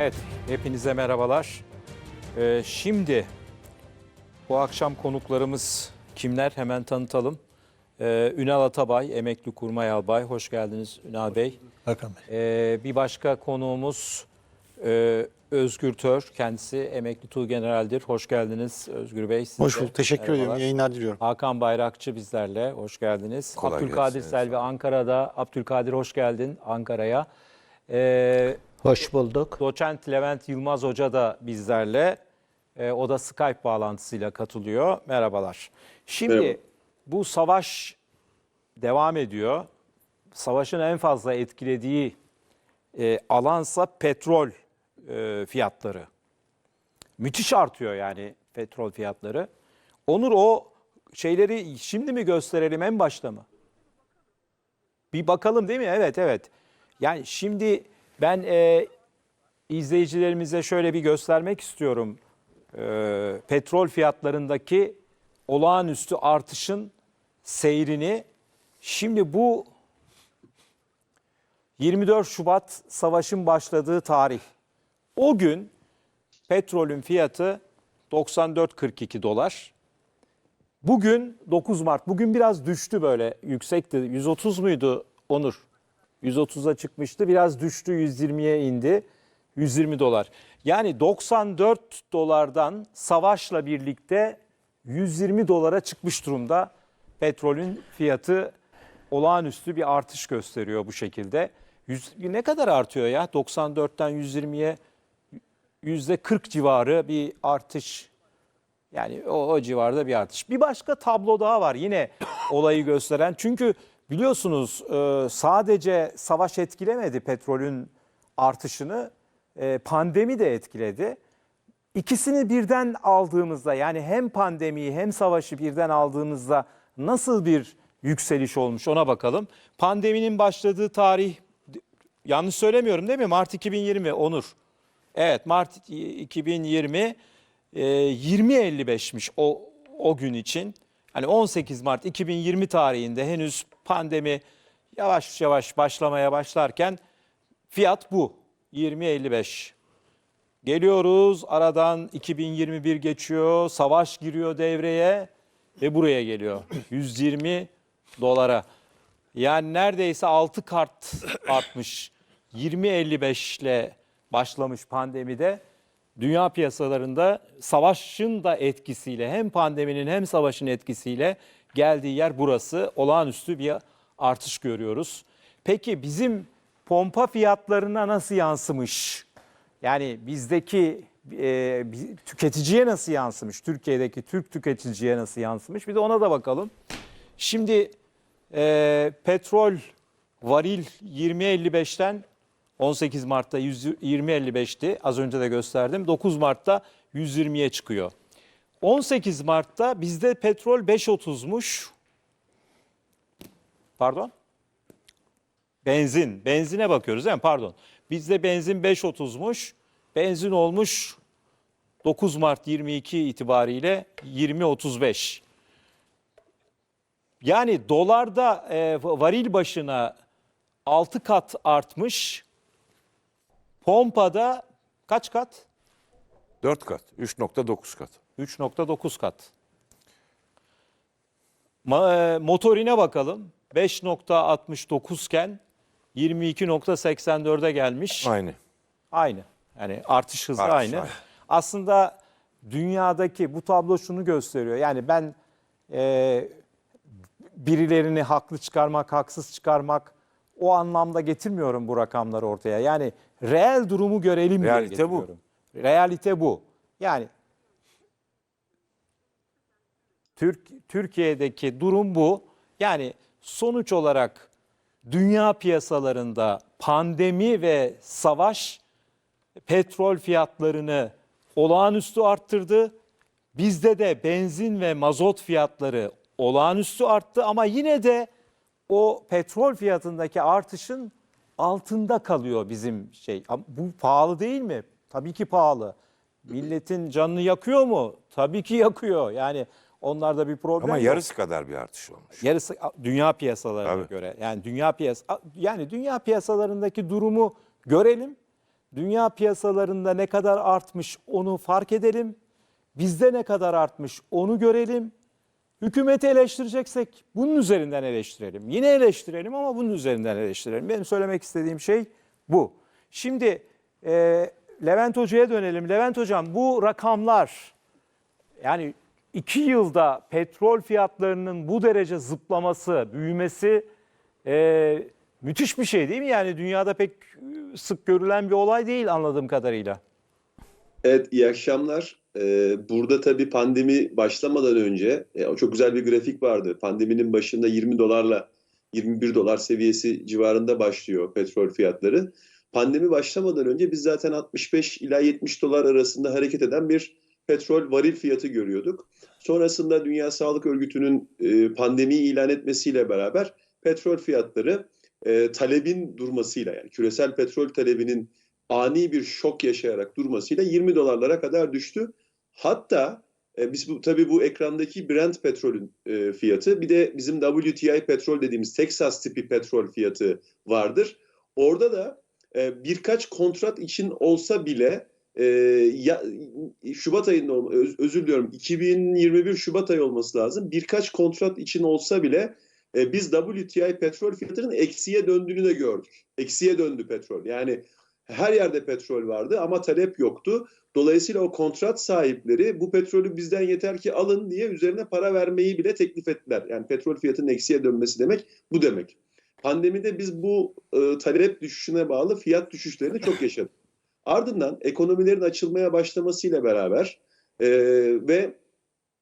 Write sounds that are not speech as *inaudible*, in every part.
Evet, hepinize merhabalar. Ee, şimdi bu akşam konuklarımız kimler? Hemen tanıtalım. Ee, Ünal Atabay, emekli kurmay albay. Hoş geldiniz Ünal Bey. Hakan Bey. Ee, bir başka konuğumuz e, Özgür Tör. Kendisi emekli Tuğgeneraldir. Hoş geldiniz Özgür Bey. Siz Hoş bulduk. Teşekkür Merhabalar. ediyorum. Yayınlar diliyorum. Hakan Bayrakçı bizlerle. Hoş geldiniz. Kolay Abdülkadir gelsin. Selvi Ankara'da. Abdülkadir hoş geldin Ankara'ya. Ee, Hoş bulduk. Doçent Levent Yılmaz Hoca da bizlerle. Ee, o da Skype bağlantısıyla katılıyor. Merhabalar. Şimdi Merhaba. bu savaş devam ediyor. Savaşın en fazla etkilediği e, alansa petrol e, fiyatları. Müthiş artıyor yani petrol fiyatları. Onur o şeyleri şimdi mi gösterelim en başta mı? Bir bakalım değil mi? Evet evet. Yani şimdi ben e, izleyicilerimize şöyle bir göstermek istiyorum. E, petrol fiyatlarındaki olağanüstü artışın seyrini. Şimdi bu 24 Şubat savaşın başladığı tarih. O gün petrolün fiyatı 94.42 dolar. Bugün 9 Mart. Bugün biraz düştü böyle yüksekti. 130 muydu Onur? 130'a çıkmıştı. Biraz düştü 120'ye indi. 120 dolar. Yani 94 dolardan savaşla birlikte 120 dolara çıkmış durumda. Petrolün fiyatı olağanüstü bir artış gösteriyor bu şekilde. Yüz- ne kadar artıyor ya? 94'ten 120'ye yüzde 40 civarı bir artış yani o, o civarda bir artış. Bir başka tablo daha var yine olayı gösteren. Çünkü biliyorsunuz e, sadece savaş etkilemedi petrolün artışını, e, pandemi de etkiledi. İkisini birden aldığımızda yani hem pandemiyi hem savaşı birden aldığımızda nasıl bir yükseliş olmuş ona bakalım. Pandeminin başladığı tarih yanlış söylemiyorum değil mi? Mart 2020 Onur. Evet Mart 2020 e, 20.55'miş o o gün için. Hani 18 Mart 2020 tarihinde henüz pandemi yavaş yavaş başlamaya başlarken fiyat bu 20.55. Geliyoruz aradan 2021 geçiyor, savaş giriyor devreye ve buraya geliyor. *clears throat* 120 dolara. Yani neredeyse 6 kart artmış. 20.55 ile başlamış pandemide. Dünya piyasalarında savaşın da etkisiyle hem pandeminin hem savaşın etkisiyle geldiği yer burası. Olağanüstü bir artış görüyoruz. Peki bizim pompa fiyatlarına nasıl yansımış? Yani bizdeki e, tüketiciye nasıl yansımış? Türkiye'deki Türk tüketiciye nasıl yansımış? Bir de ona da bakalım. Şimdi e, petrol varil 20.55'ten 18 Mart'ta 100 20.55'ti. Az önce de gösterdim. 9 Mart'ta 120'ye çıkıyor. 18 Mart'ta bizde petrol 5.30'muş. Pardon? Benzin. Benzine bakıyoruz değil mi? Pardon. Bizde benzin 5.30'muş. Benzin olmuş 9 Mart 22 itibariyle 20.35. Yani dolarda e, varil başına 6 kat artmış. Pompada kaç kat? 4 kat, 3.9 kat. 3.9 kat. Ma- e, motorine bakalım. 5.69 iken 22.84'e gelmiş. Aynı. Aynı. Yani artış hızı Artış aynı. aynı. Aslında dünyadaki bu tablo şunu gösteriyor. Yani ben e, birilerini haklı çıkarmak, haksız çıkarmak o anlamda getirmiyorum bu rakamları ortaya. Yani reel durumu görelim diye Realite bu. getiriyorum. Realite bu. Yani Türk Türkiye'deki durum bu. Yani sonuç olarak dünya piyasalarında pandemi ve savaş petrol fiyatlarını olağanüstü arttırdı. Bizde de benzin ve mazot fiyatları olağanüstü arttı ama yine de o petrol fiyatındaki artışın altında kalıyor bizim şey. Bu pahalı değil mi? Tabii ki pahalı. Milletin canını yakıyor mu? Tabii ki yakıyor. Yani onlarda bir problem Ama yok. yarısı kadar bir artış olmuş. Yarısı dünya piyasalarına Tabii. göre. Yani dünya piyasa yani dünya piyasalarındaki durumu görelim. Dünya piyasalarında ne kadar artmış onu fark edelim. Bizde ne kadar artmış onu görelim. Hükümeti eleştireceksek bunun üzerinden eleştirelim. Yine eleştirelim ama bunun üzerinden eleştirelim. Benim söylemek istediğim şey bu. Şimdi e, Levent Hoca'ya dönelim. Levent Hocam bu rakamlar yani iki yılda petrol fiyatlarının bu derece zıplaması, büyümesi e, müthiş bir şey değil mi? Yani dünyada pek sık görülen bir olay değil anladığım kadarıyla. Evet, iyi akşamlar. Ee, burada tabii pandemi başlamadan önce e, çok güzel bir grafik vardı. Pandeminin başında 20 dolarla 21 dolar seviyesi civarında başlıyor petrol fiyatları. Pandemi başlamadan önce biz zaten 65 ila 70 dolar arasında hareket eden bir petrol varil fiyatı görüyorduk. Sonrasında Dünya Sağlık Örgütü'nün e, pandemiyi ilan etmesiyle beraber petrol fiyatları e, talebin durmasıyla yani küresel petrol talebinin ani bir şok yaşayarak durmasıyla 20 dolarlara kadar düştü. Hatta e, biz bu tabii bu ekrandaki Brent petrolün e, fiyatı bir de bizim WTI petrol dediğimiz Texas tipi petrol fiyatı vardır. Orada da e, birkaç kontrat için olsa bile e, ya, Şubat ayında öz- özür diliyorum 2021 Şubat ayı olması lazım. Birkaç kontrat için olsa bile e, biz WTI petrol fiyatının eksiye döndüğünü de gördük. Eksiye döndü petrol. Yani her yerde petrol vardı ama talep yoktu. Dolayısıyla o kontrat sahipleri bu petrolü bizden yeter ki alın diye üzerine para vermeyi bile teklif ettiler. Yani petrol fiyatının eksiye dönmesi demek bu demek. Pandemide biz bu e, talep düşüşüne bağlı fiyat düşüşlerini çok yaşadık. *laughs* Ardından ekonomilerin açılmaya başlamasıyla beraber e, ve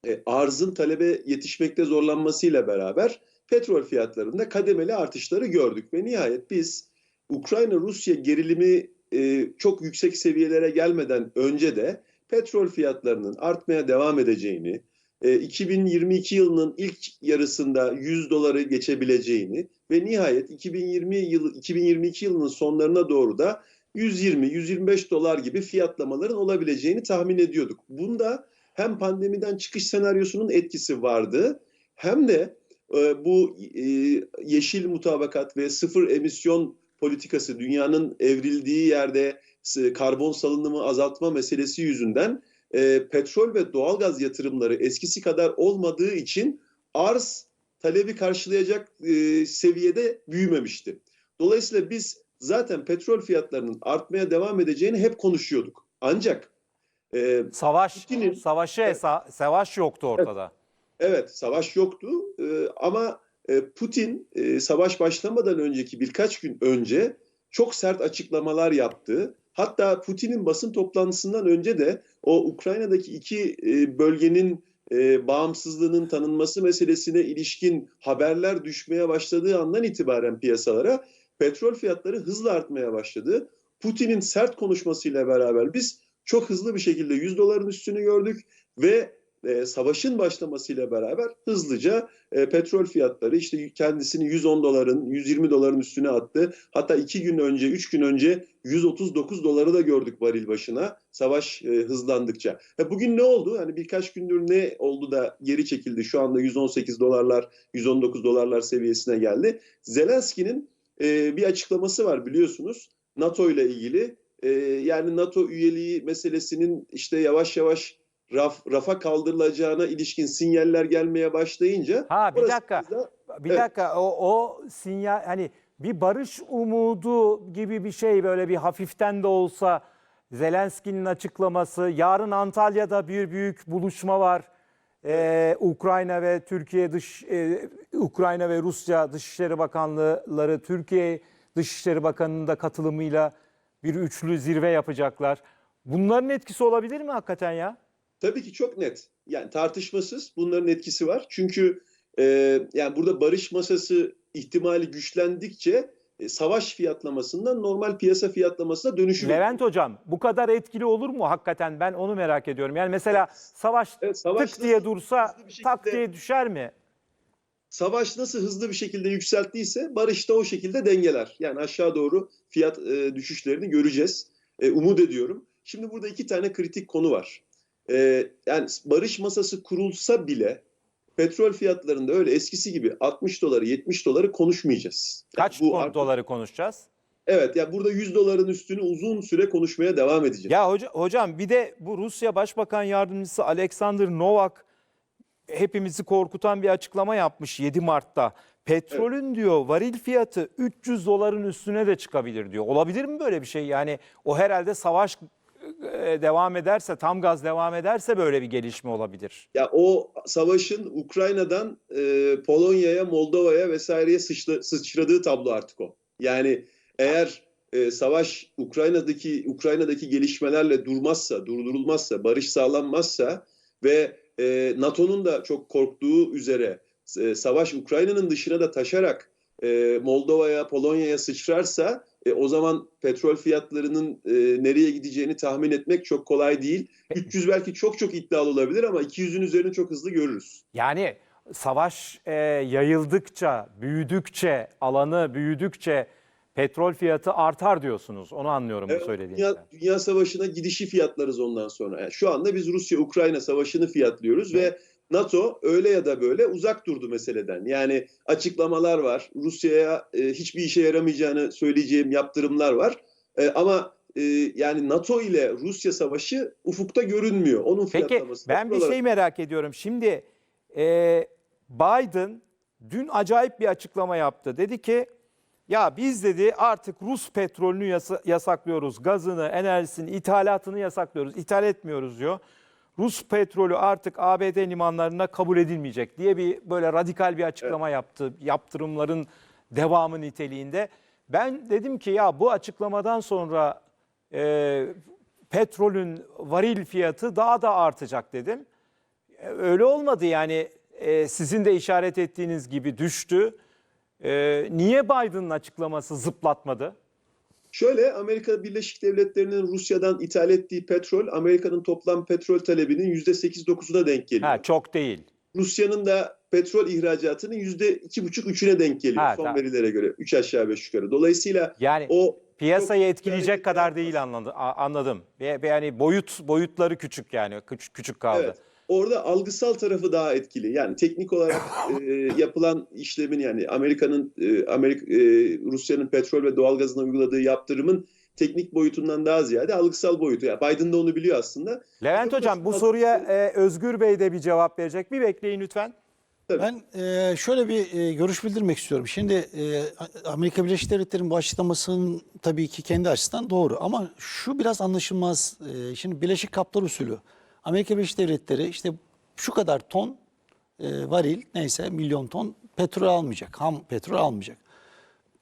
e, arzın talebe yetişmekte zorlanmasıyla beraber petrol fiyatlarında kademeli artışları gördük ve nihayet biz Ukrayna-Rusya gerilimi e, çok yüksek seviyelere gelmeden önce de petrol fiyatlarının artmaya devam edeceğini, e, 2022 yılının ilk yarısında 100 doları geçebileceğini ve nihayet 2020 yılı 2022 yılının sonlarına doğru da 120-125 dolar gibi fiyatlamaların olabileceğini tahmin ediyorduk. Bunda hem pandemiden çıkış senaryosunun etkisi vardı hem de e, bu e, yeşil mutabakat ve sıfır emisyon politikası dünyanın evrildiği yerde karbon salınımı azaltma meselesi yüzünden e, petrol ve doğalgaz yatırımları eskisi kadar olmadığı için arz talebi karşılayacak e, seviyede büyümemişti. Dolayısıyla biz zaten petrol fiyatlarının artmaya devam edeceğini hep konuşuyorduk. Ancak e, Savaş, Putin'in- savaşı hesa- savaş yoktu ortada. Evet, savaş yoktu Ee, ama e, Putin e, savaş başlamadan önceki birkaç gün önce çok sert açıklamalar yaptı. Hatta Putin'in basın toplantısından önce de o Ukrayna'daki iki e, bölgenin e, bağımsızlığının tanınması meselesine ilişkin haberler düşmeye başladığı andan itibaren piyasalara petrol fiyatları hızla artmaya başladı. Putin'in sert konuşmasıyla beraber biz çok hızlı bir şekilde 100 doların üstünü gördük ve e, savaşın başlamasıyla beraber hızlıca e, petrol fiyatları işte kendisini 110 doların, 120 doların üstüne attı. Hatta iki gün önce, üç gün önce 139 doları da gördük varil başına savaş e, hızlandıkça. E, bugün ne oldu? Hani birkaç gündür ne oldu da geri çekildi? Şu anda 118 dolarlar, 119 dolarlar seviyesine geldi. Zelenski'nin e, bir açıklaması var biliyorsunuz. NATO ile ilgili. E, yani NATO üyeliği meselesinin işte yavaş yavaş raf, rafa kaldırılacağına ilişkin sinyaller gelmeye başlayınca Ha bir orası dakika. da- Bir Evet. dakika o, o sinyal hani bir barış umudu gibi bir şey böyle bir hafiften de olsa Zelenski'nin açıklaması. Yarın Antalya'da bir büyük buluşma var. Ee, Ukrayna ve Türkiye dış e, Ukrayna ve Rusya Dışişleri Bakanlıkları Türkiye Dışişleri Bakanı'nın da katılımıyla bir üçlü zirve yapacaklar. Bunların etkisi olabilir mi hakikaten ya? Tabii ki çok net. Yani tartışmasız bunların etkisi var. Çünkü e, yani burada barış masası ihtimali güçlendikçe e, savaş fiyatlamasından normal piyasa fiyatlamasına dönüşü Levent Hocam bu kadar etkili olur mu hakikaten ben onu merak ediyorum. Yani mesela savaş Evet, savaş tık diye dursa şekilde- tak diye düşer mi? Savaş nasıl hızlı bir şekilde yükselttiyse barış da o şekilde dengeler. Yani aşağı doğru fiyat e, düşüşlerini göreceğiz. E, umut ediyorum. Şimdi burada iki tane kritik konu var. E, yani barış masası kurulsa bile petrol fiyatlarında öyle eskisi gibi 60 doları 70 doları konuşmayacağız. Yani Kaç bu kon- artık- doları konuşacağız? Evet ya burada 100 doların üstünü uzun süre konuşmaya devam edeceğiz. Ya hoca, hocam bir de bu Rusya Başbakan Yardımcısı Alexander Novak hepimizi korkutan bir açıklama yapmış 7 Mart'ta. Petrolün diyor varil fiyatı 300 doların üstüne de çıkabilir diyor. Olabilir mi böyle bir şey? Yani o herhalde savaş devam ederse, tam gaz devam ederse böyle bir gelişme olabilir. Ya o savaşın Ukrayna'dan e, Polonya'ya, Moldova'ya vesaireye sıçra- sıçradığı tablo artık o. Yani eğer e, savaş Ukrayna'daki Ukrayna'daki gelişmelerle durmazsa, durdurulmazsa, barış sağlanmazsa ve e, NATO'nun da çok korktuğu üzere e, savaş Ukrayna'nın dışına da taşarak e, Moldova'ya, Polonya'ya sıçrarsa e, o zaman petrol fiyatlarının e, nereye gideceğini tahmin etmek çok kolay değil. 300 belki çok çok iddialı olabilir ama 200'ün üzerini çok hızlı görürüz. Yani savaş e, yayıldıkça, büyüdükçe, alanı büyüdükçe petrol fiyatı artar diyorsunuz. Onu anlıyorum bu Evet, söylediğinizden. dünya, dünya savaşına gidişi fiyatlarız ondan sonra. Yani şu anda biz Rusya-Ukrayna savaşını fiyatlıyoruz ve NATO öyle ya da böyle uzak durdu meseleden. Yani açıklamalar var. Rusya'ya e, hiçbir işe yaramayacağını söyleyeceğim yaptırımlar var. E, ama e, yani NATO ile Rusya savaşı ufukta görünmüyor. Onun Peki ben bir buralara- şey merak ediyorum. Şimdi e, Biden dün acayip bir açıklama yaptı. Dedi ki ya biz dedi artık Rus petrolünü yasa- yasaklıyoruz. Gazını, enerjisini, ithalatını yasaklıyoruz. İthal etmiyoruz diyor. Rus petrolü artık ABD limanlarına kabul edilmeyecek diye bir böyle radikal bir açıklama yaptı. Yaptırımların devamı niteliğinde. Ben dedim ki ya bu açıklamadan sonra e, petrolün varil fiyatı daha da artacak dedim. E, Öyle olmadı yani e, sizin de işaret ettiğiniz gibi düştü. E, niye Biden'ın açıklaması zıplatmadı? Şöyle Amerika Birleşik Devletleri'nin Rusya'dan ithal ettiği petrol Amerika'nın toplam petrol talebinin %8-9'una denk geliyor. Ha çok değil. Rusya'nın da petrol ihracatının yüzde iki buçuk üçüne denk geliyor Ha, son tamam. verilere göre. Üç aşağı beş yukarı. Dolayısıyla Yani o piyasayı çok etkileyecek kadar değil anladım. Ve, ve yani boyut boyutları küçük yani küçük, küçük kaldı. Evet. Orada algısal tarafı daha etkili. Yani teknik olarak *laughs* e, yapılan işlemin yani Amerika'nın e, Amerika e, Rusya'nın petrol ve doğalgazına uyguladığı yaptırımın teknik boyutundan daha ziyade algısal boyutu. Yani Biden de onu biliyor aslında. Levent Çok Hocam bu soruya e, Özgür Bey de bir cevap verecek. Bir bekleyin lütfen. Ben e, şöyle bir e, görüş bildirmek istiyorum. Şimdi e, Amerika Birleşik Devletleri'nin bu açıklamasının tabii ki kendi açısından doğru ama şu biraz anlaşılmaz. E, şimdi Birleşik Kaplar usulü. Amerika Birleşik Devletleri işte şu kadar ton e, varil neyse milyon ton petrol almayacak. Ham petrol almayacak.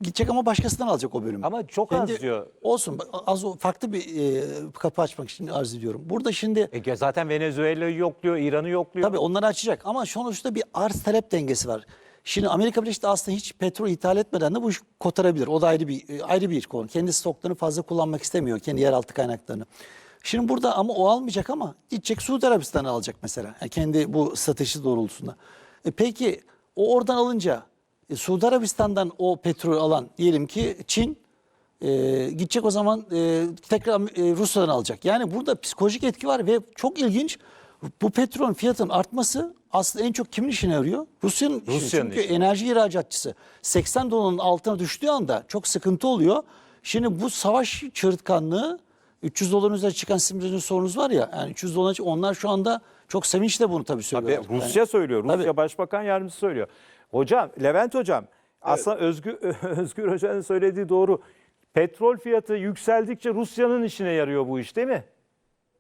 Gidecek ama başkasından alacak o bölümü. Ama çok az diyor. Olsun az o- farklı bir e, kapı açmak için arz ediyorum. Burada şimdi E, zaten Venezuela'yı yokluyor, İran'ı yokluyor. Tabii onları açacak ama sonuçta bir arz talep dengesi var. Şimdi Amerika Birleşik Devletleri aslında hiç petrol ithal etmeden de bu iş kotarabilir. O da ayrı bir e, ayrı bir konu. Kendi stoklarını fazla kullanmak istemiyor. Kendi yeraltı kaynaklarını. Şimdi burada ama o almayacak ama gidecek Suudi Arabistan'ı alacak mesela. Yani kendi bu stratejisi doğrultusunda. E peki o oradan alınca e, Suudi Arabistan'dan o petrol alan diyelim ki Çin e, gidecek o zaman e, tekrar e, Rusya'dan alacak. Yani burada psikolojik etki var ve çok ilginç. Bu petrolün fiyatının artması aslında en çok kimin işine yarıyor? Rusya'nın işine. Rusya'nın Çünkü işine. enerji ihracatçısı 80 doların altına düştüğü anda çok sıkıntı oluyor. Şimdi bu savaş çığırtkanlığı 300 doların üzerine çıkan önce sorunuz var ya yani 300 dolar onlar şu anda çok sevinçle bunu tabii Tabii söylüyorlar. Rusya Yani- söylüyor. Rusya Tabii. Başbakan Yardımcısı söylüyor. Hocam, Levent Hocam aslında Özgür, *laughs* Özgür Hoca'nın söylediği doğru. Petrol fiyatı yükseldikçe Rusya'nın işine yarıyor bu iş değil mi?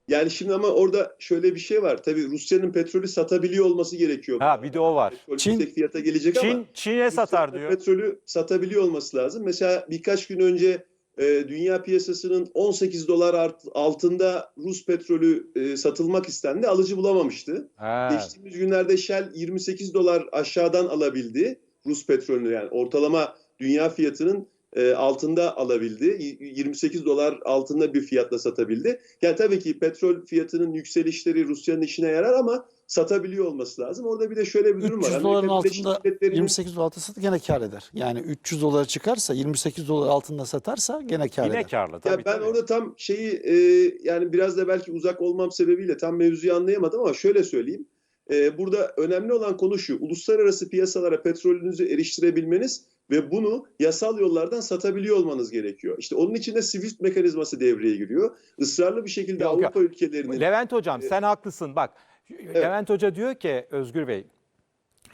Yani şimdi ama orada şöyle bir şey var. Tabii Rusya'nın petrolü satabiliyor olması gerekiyor. Ha bir de o var. Petrol Çin- yüksek fiyata gelecek ama Çin Çin'e satar diyor. Petrolü satabiliyor olması lazım. Mesela birkaç gün önce e, dünya piyasasının 18 dolar art- altında Rus petrolü e, satılmak istendi. Alıcı bulamamıştı. Ha. Geçtiğimiz günlerde Shell 28 dolar aşağıdan alabildi Rus petrolünü yani ortalama dünya fiyatının e, altında alabildi. Y- 28 dolar altında bir fiyatla satabildi. Yani tabii ki petrol fiyatının yükselişleri Rusya'nın işine yarar ama satabiliyor olması lazım. Orada bir de şöyle bir durum var. 300 doların altında Devletleri'nin- 28 dolar altında gene kar eder. Yani 300 dolara çıkarsa 28 dolar altında satarsa gene kar Yine eder. karlı tabii. Ya ben tabii. orada tam şeyi e, yani biraz da belki uzak olmam sebebiyle tam mevzuyu anlayamadım ama şöyle söyleyeyim. E, burada önemli olan konu şu. Uluslararası piyasalara petrolünüzü eriştirebilmeniz ve bunu yasal yollardan satabiliyor olmanız gerekiyor. İşte onun için de SWIFT mekanizması devreye giriyor. Israrlı bir şekilde Yok, yok. Avrupa ülkelerinin Levent Hocam sen haklısın bak. Levent Hoca diyor ki Özgür Bey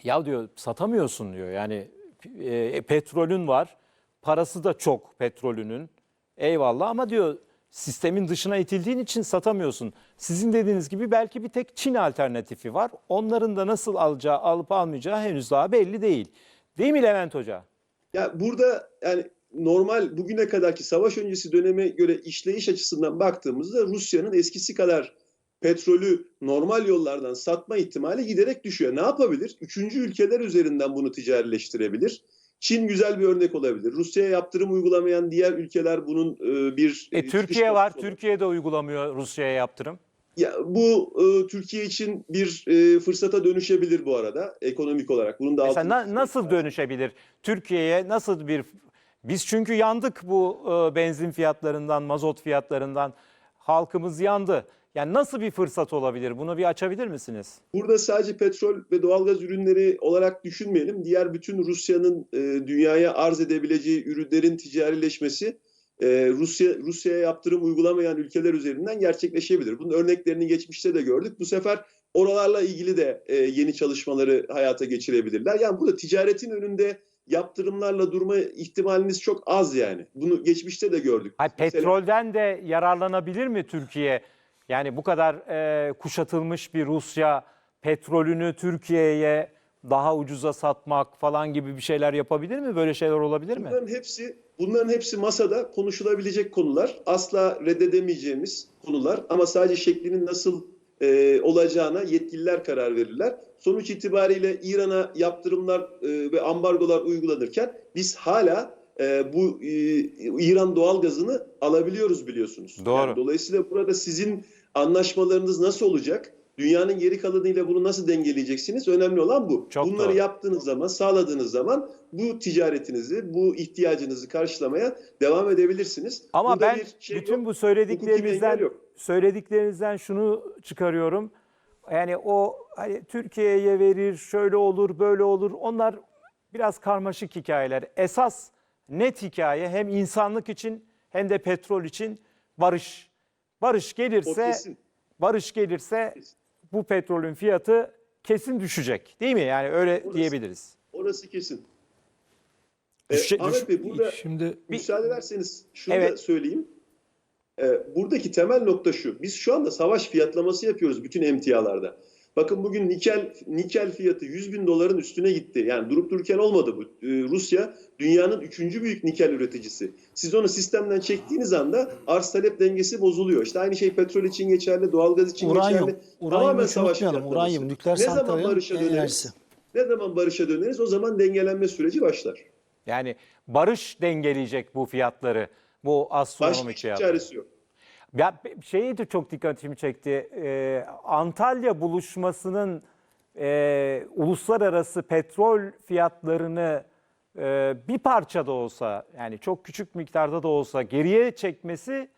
ya diyor satamıyorsun diyor yani e, petrolün var parası da çok petrolünün eyvallah ama diyor sistemin dışına itildiğin için satamıyorsun. Sizin dediğiniz gibi belki bir tek Çin alternatifi var. Onların da nasıl alacağı alıp almayacağı henüz daha belli değil. Değil mi Levent Hoca? Ya burada yani normal bugüne kadarki savaş öncesi döneme göre işleyiş açısından baktığımızda Rusya'nın eskisi kadar petrolü normal yollardan satma ihtimali giderek düşüyor. Ne yapabilir? Üçüncü ülkeler üzerinden bunu ticarileştirebilir. Çin güzel bir örnek olabilir. Rusya'ya yaptırım uygulamayan diğer ülkeler bunun e, bir E, e, Türkiye var. olabilir. Türkiye de uygulamıyor Rusya'ya yaptırım. Ya bu e, Türkiye için bir e, fırsata dönüşebilir bu arada ekonomik olarak. Bunun da Mesela na- nasıl lazım. dönüşebilir? Türkiye'ye nasıl bir biz çünkü yandık bu e, benzin fiyatlarından, mazot fiyatlarından. Halkımız yandı. Yani nasıl bir fırsat olabilir? Bunu bir açabilir misiniz? Burada sadece petrol ve doğalgaz ürünleri olarak düşünmeyelim. Diğer bütün Rusya'nın e, dünyaya arz edebileceği ürünlerin ticarileşmesi e, Rusya Rusya'ya yaptırım uygulamayan ülkeler üzerinden gerçekleşebilir. Bunun örneklerini geçmişte de gördük. Bu sefer oralarla ilgili de e, yeni çalışmaları hayata geçirebilirler. Yani burada ticaretin önünde yaptırımlarla durma ihtimaliniz çok az yani. Bunu geçmişte de gördük. Hayır, Mesela- petrolden de yararlanabilir mi Türkiye? Yani bu kadar e, kuşatılmış bir Rusya petrolünü Türkiye'ye daha ucuza satmak falan gibi bir şeyler yapabilir mi? Böyle şeyler olabilir mi? Bunların hepsi bunların hepsi masada konuşulabilecek konular. Asla reddedemeyeceğimiz konular ama sadece şeklinin nasıl e, olacağına yetkililer karar verirler. Sonuç itibariyle İran'a yaptırımlar e, ve ambargolar uygulanırken biz hala e, bu e, İran doğalgazını alabiliyoruz biliyorsunuz. Doğru. Yani dolayısıyla burada sizin anlaşmalarınız nasıl olacak? Dünyanın geri kalanıyla bunu nasıl dengeleyeceksiniz? Önemli olan bu. Çok Bunları doğru. yaptığınız zaman, sağladığınız zaman bu ticaretinizi, bu ihtiyacınızı karşılamaya devam edebilirsiniz. Ama Burada ben şey bütün yok, bu söylediklerinizden söylediklerinizden şunu çıkarıyorum. Yani o hani Türkiye'ye verir, şöyle olur, böyle olur. Onlar biraz karmaşık hikayeler. Esas net hikaye hem insanlık için hem de petrol için barış. Barış gelirse barış gelirse bu petrolün fiyatı kesin düşecek. Değil mi? Yani öyle Orası- diyebiliriz. Orası kesin. Ee, Düşe- düş- Ahmet Bey burada Şimdi müsaade ederseniz şunu da Evet. söyleyeyim. Ee, buradaki temel nokta şu. Biz şu anda savaş fiyatlaması yapıyoruz bütün emtialarda. Bakın bugün nikel nikel fiyatı 100 bin doların üstüne gitti. Yani durup dururken olmadı bu. Ee, Rusya dünyanın üçüncü büyük nikel üreticisi. Siz onu sistemden çektiğiniz anda arz talep dengesi bozuluyor. İşte aynı şey petrol için geçerli, doğalgaz için Uranyum, geçerli. uranyum hiç savaş. Uranyum, nükleer Ne zaman barışa döneriz? enerjisi. Ne zaman barışa döneriz? O zaman dengelenme süreci başlar. Yani barış dengeleyecek bu fiyatları. Bu Başka astronomik fiyatları. çaresi yok. Ya şeyi de çok dikkatimi çekti. Ee, Antalya buluşmasının e, uluslararası petrol fiyatlarını e, bir parça da olsa yani çok küçük miktarda da olsa geriye çekmesi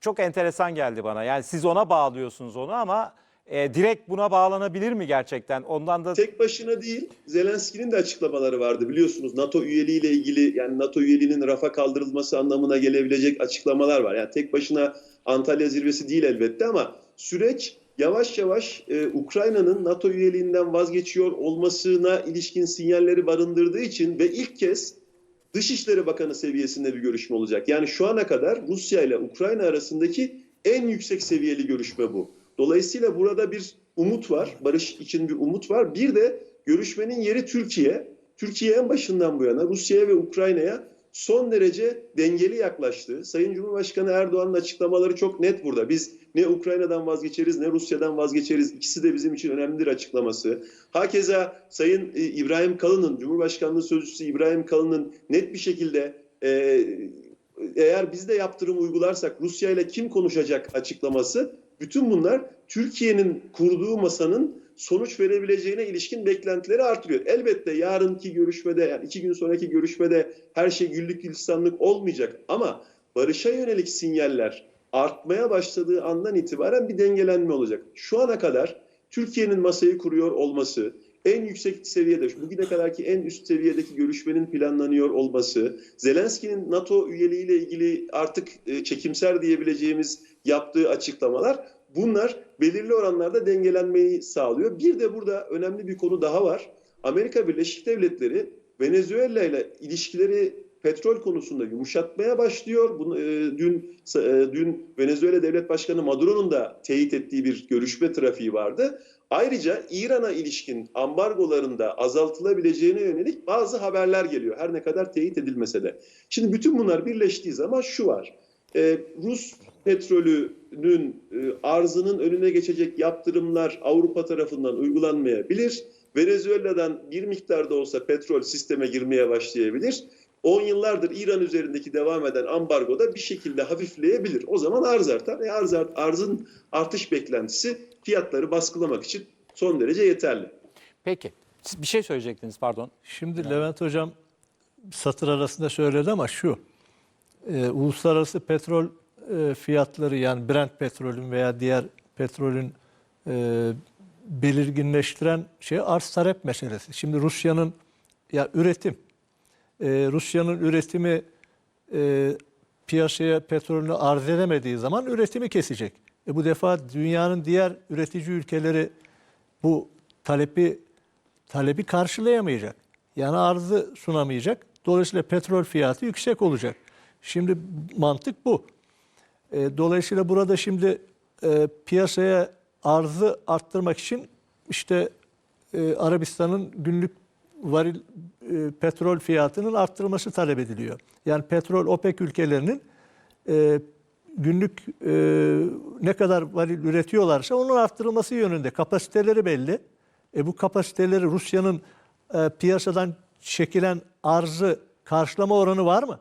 çok enteresan geldi bana. Yani siz ona bağlıyorsunuz onu ama e, direkt buna bağlanabilir mi gerçekten? Ondan da Tek başına değil, Zelenski'nin de açıklamaları vardı biliyorsunuz. NATO üyeliğiyle ilgili yani NATO üyeliğinin rafa kaldırılması anlamına gelebilecek açıklamalar var. Yani tek başına Antalya zirvesi değil elbette ama süreç yavaş yavaş e, Ukrayna'nın NATO üyeliğinden vazgeçiyor olmasına ilişkin sinyalleri barındırdığı için ve ilk kez Dışişleri Bakanı seviyesinde bir görüşme olacak. Yani şu ana kadar Rusya ile Ukrayna arasındaki en yüksek seviyeli görüşme bu. Dolayısıyla burada bir umut var, barış için bir umut var. Bir de görüşmenin yeri Türkiye. Türkiye en başından bu yana Rusya'ya ve Ukrayna'ya son derece dengeli yaklaştı. Sayın Cumhurbaşkanı Erdoğan'ın açıklamaları çok net burada. Biz ne Ukrayna'dan vazgeçeriz ne Rusya'dan vazgeçeriz. İkisi de bizim için önemlidir açıklaması. Hakeza Sayın e, İbrahim Kalın'ın, Cumhurbaşkanlığı Sözcüsü İbrahim Kalın'ın net bir şekilde e, eğer biz de yaptırım uygularsak Rusya ile kim konuşacak açıklaması bütün bunlar Türkiye'nin kurduğu masanın sonuç verebileceğine ilişkin beklentileri artırıyor. Elbette yarınki görüşmede yani iki gün sonraki görüşmede her şey güllük gülistanlık olmayacak ama barışa yönelik sinyaller artmaya başladığı andan itibaren bir dengelenme olacak. Şu ana kadar Türkiye'nin masayı kuruyor olması, en yüksek seviyede, bugüne kadarki en üst seviyedeki görüşmenin planlanıyor olması, Zelenski'nin NATO üyeliğiyle ilgili artık e, çekimser diyebileceğimiz yaptığı açıklamalar bunlar belirli oranlarda dengelenmeyi sağlıyor. Bir de burada önemli bir konu daha var. Amerika Birleşik Devletleri Venezuela ile ilişkileri petrol konusunda yumuşatmaya başlıyor. Bunu, e, dün e, dün Venezuela Devlet Başkanı Maduro'nun da teyit ettiği bir görüşme trafiği vardı. Ayrıca İran'a ilişkin ambargolarında azaltılabileceğine yönelik bazı haberler geliyor. Her ne kadar teyit edilmese de. Şimdi bütün bunlar birleştiği zaman şu var. E, Rus petrolünün e, arzının önüne geçecek yaptırımlar Avrupa tarafından uygulanmayabilir. Venezuela'dan bir miktarda olsa petrol sisteme girmeye başlayabilir. 10 yıllardır İran üzerindeki devam eden ambargo da bir şekilde hafifleyebilir. O zaman arz artar. E arz art, arzın artış beklentisi fiyatları baskılamak için son derece yeterli. Peki. Siz bir şey söyleyecektiniz pardon. Şimdi Levent Hocam satır arasında söyledi ama şu. e, uluslararası petrol e, fiyatları yani Brent petrolün veya diğer petrolün e, belirginleştiren şey arz talep meselesi. Şimdi Rusya'nın ya üretim e, Rusya'nın üretimi e, piyasaya petrolünü arz edemediği zaman üretimi kesecek. E, bu defa dünyanın diğer üretici ülkeleri bu talebi talebi karşılayamayacak. Yani arzı sunamayacak. Dolayısıyla petrol fiyatı yüksek olacak. Şimdi mantık bu. E, dolayısıyla burada şimdi e, piyasaya arzı arttırmak için işte e, Arabistan'ın günlük varil e, petrol fiyatının arttırılması talep ediliyor. Yani petrol OPEC ülkelerinin e, günlük e, ne kadar varil üretiyorlarsa onun arttırılması yönünde. Kapasiteleri belli. E, bu kapasiteleri Rusya'nın e, piyasadan çekilen arzı karşılama oranı var mı?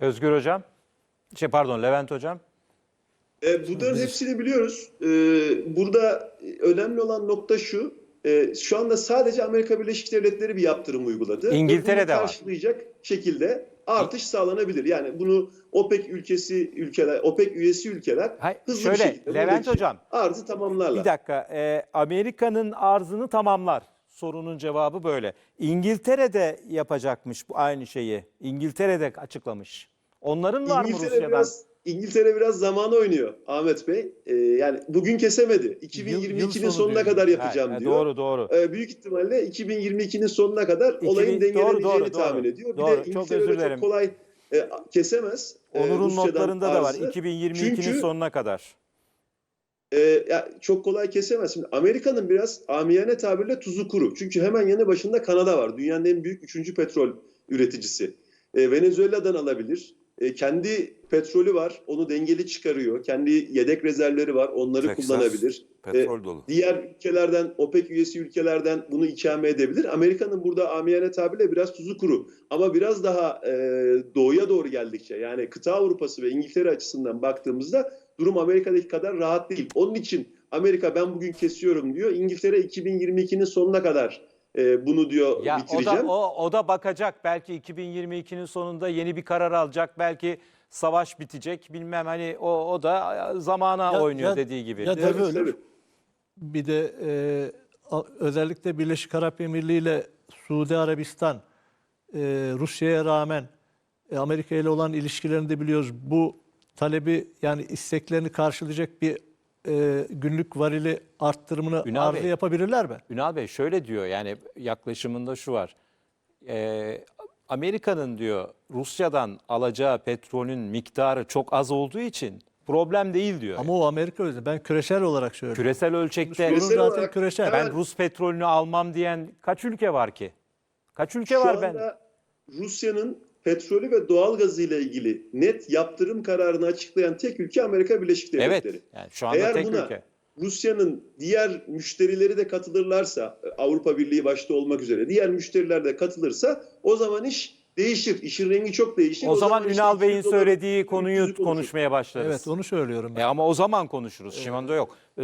Özgür Hocam. Şey pardon Levent Hocam. E, bunların hepsini biliyoruz. E, burada önemli olan nokta şu. E, şu anda sadece Amerika Birleşik Devletleri bir yaptırım uyguladı. Ve İngiltere'de bunu var. karşılayacak şekilde artış sağlanabilir. Yani bunu OPEC ülkesi ülkeler, OPEC üyesi ülkeler Hayır, hızlı şöyle, bir şekilde Levent Hocam. arzı tamamlarlar. Bir dakika. e, Amerika'nın arzını tamamlar. Sorunun cevabı böyle. İngiltere'de yapacakmış bu aynı şeyi. İngiltere'de açıklamış. Onların var mı İngiltere Rusya'dan? biraz İngiltere biraz zaman oynuyor Ahmet Bey. E, yani bugün kesemedi. 2022'nin sonu sonuna diyor. kadar yapacağım ha, diyor. Doğru doğru. Ee, büyük ihtimalle 2022'nin sonuna kadar 2000 olayın dengeleneceğini doğru, doğru, tahmin doğru. ediyor. Bir Doğru, de çok İngiltere dilerim. çok kolay e, kesemez. e, Onur'un Rusya'dan notlarında da var. arzı. 2022'nin Çünkü- sonuna kadar. E, ya, çok kolay kesemez. Şimdi Amerika'nın biraz amiyane tabirle tuzu kuru. Çünkü hemen yanı başında Kanada var. Dünyanın en büyük üçüncü petrol üreticisi. E, Venezuela'dan alabilir. E, kendi petrolü var. Onu dengeli çıkarıyor. Kendi yedek rezervleri var. Onları Texas, kullanabilir. Petrol dolu. diğer ülkelerden, OPEC üyesi ülkelerden bunu ikame edebilir. Amerika'nın burada amiyane tabirle biraz tuzu kuru. Ama biraz daha e, doğuya doğru geldikçe yani kıta Avrupası ve İngiltere açısından baktığımızda durum Amerika'daki kadar rahat değil. Onun için Amerika ben bugün kesiyorum diyor. İngiltere 2022'nin sonuna kadar e, bunu diyor Ya o bitireceğim. da o, o da bakacak. Belki 2022'nin sonunda yeni bir karar alacak. Belki savaş bitecek. Bilmem hani o o da zamana Ya- oynuyor ya- dediği gibi. ya Tabii, devre ölür. tabii. Bir de e, özellikle Birleşik Arap Emirliği ile Suudi Arabistan e, Rusya'ya rağmen e, Amerika ile olan ilişkilerini de biliyoruz. Bu talebi yani isteklerini karşılayacak bir e, günlük varili arttırımını Ünal arzu Bey. yapabilirler mi? Ünal Bey şöyle diyor yani yaklaşımında şu var. Ee, Amerika'nın diyor Rusya'dan alacağı petrolün miktarı çok az olduğu için problem değil diyor. Ama o Amerika özel. Ben küresel olarak söylüyorum. küresel ölçekte Küresel zaten olarak küresel. ben Rus petrolünü almam diyen kaç ülke var ki? Kaç ülke Şu var ben? anda Rusya'nın petrolü ve doğal gazı ile ilgili net yaptırım kararını açıklayan tek ülke Amerika Birleşik Devletleri. Evet. Yani şu anda Eğer tek buna ülke. Rusya'nın diğer müşterileri de katılırlarsa, Avrupa Birliği başta olmak üzere diğer müşteriler de katılırsa o zaman iş değişir. İşin rengi çok değişir. O zaman işte Ünal Bey'in 200 dolar, söylediği 300 konuyu konuşmaya başlarız. Evet onu söylüyorum ben. E ama o zaman konuşuruz. Şu anda yok.